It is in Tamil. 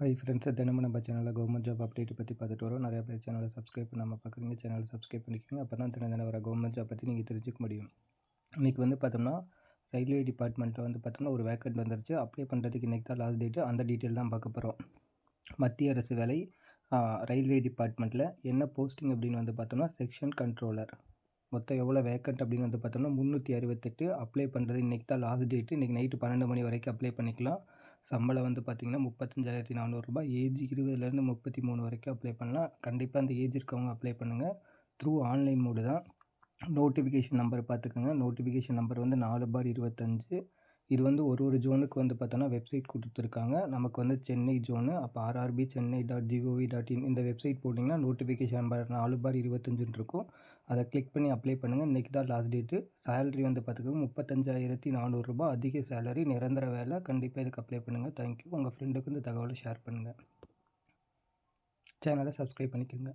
ஹாய் ஃப்ரெண்ட்ஸ் தினமும் நம்ம சேனலில் கவர்மெண்ட் ஜாப் அப்டேட் பற்றி பார்த்துட்டு வரோம். நிறையா பேர் சேனலை சப்ஸ்கிரைப் பண்ணாமல் பார்க்குறீங்க சேனலை சப்ஸ்கிரைப் பண்ணிக்கோங்க அப்போ தான் தினம் தினம் வர கவர்மெண்ட் ஜாப் பற்றி நீங்கள் தெரிஞ்சுக்க முடியும். இன்றைக்கி வந்து பார்த்தோம்னா ரயில்வே டிபார்ட்மெண்ட்டில் வந்து பார்த்தோம்னா ஒரு வேக்கண்ட் வந்துருச்சு. அப்ளை பண்ணுறதுக்கு இன்றைக்கி தான் லாஸ்ட் டேட்டு அந்த டீட்டெயில் தான் பார்க்க போகிறோம் மத்திய அரசு வேலை ரயில்வே டிபார்ட்மெண்ட்டில் என்ன போஸ்டிங் அப்படின்னு வந்து பார்த்தோம்னா செக்ஷன் கண்ட்ரோலர் மொத்தம் எவ்வளோ வேக்கண்ட் அப்படின்னு வந்து பார்த்தோம்னா முந்நூற்றி அறுபத்தெட்டு. அப்ளை பண்ணுறது இன்றைக்கி தான் லாஸ்ட் டேட்டு இன்றைக்கி நைட்டு பன்னெண்டு மணி வரைக்கும் அப்ளை பண்ணிக்கலாம். சம்பளம் வந்து பார்த்திங்கன்னா முப்பத்தஞ்சாயிரத்தி நானூறுரூபா ஏஜ் இருபதுலேருந்து முப்பத்தி மூணு வரைக்கும் அப்ளை பண்ணலாம். கண்டிப்பாக அந்த ஏஜ் இருக்கவங்க அப்ளை பண்ணுங்கள் த்ரூ ஆன்லைன் மோடு தான். நோட்டிஃபிகேஷன் நம்பர் பார்த்துக்கோங்க நோட்டிஃபிகேஷன் நம்பர் வந்து நாலு பார் இருபத்தஞ்சு. இது வந்து ஒரு ஒரு ஜோனுக்கு வந்து பார்த்தோன்னா வெப்சைட் கொடுத்துருக்காங்க. நமக்கு வந்து சென்னை ஜோனு அப்போ RRB Chennai dot G O V dot in இந்த வெப்சைட் போட்டிங்கன்னா நோட்டிஃபிகேஷன் பார் நாலு பார் இருபத்தஞ்சுன்னு இருக்கும். அதை கிளிக் பண்ணி அப்ளை பண்ணுங்கள் இன்றைக்கி தான் லாஸ்ட் டேட்டு சேலரி வந்து பார்த்துக்கோங்க முப்பத்தஞ்சாயிரத்தி நானூறுரூபா அதிக சேலரி நிரந்தர வேலை. கண்டிப்பாக இதுக்கு அப்ளை பண்ணுங்கள் தேங்க்யூ உங்கள் ஃப்ரெண்டுக்கு இந்த தகவலை ஷேர் பண்ணுங்கள் சேனலை சப்ஸ்கிரைப் பண்ணிக்கோங்க.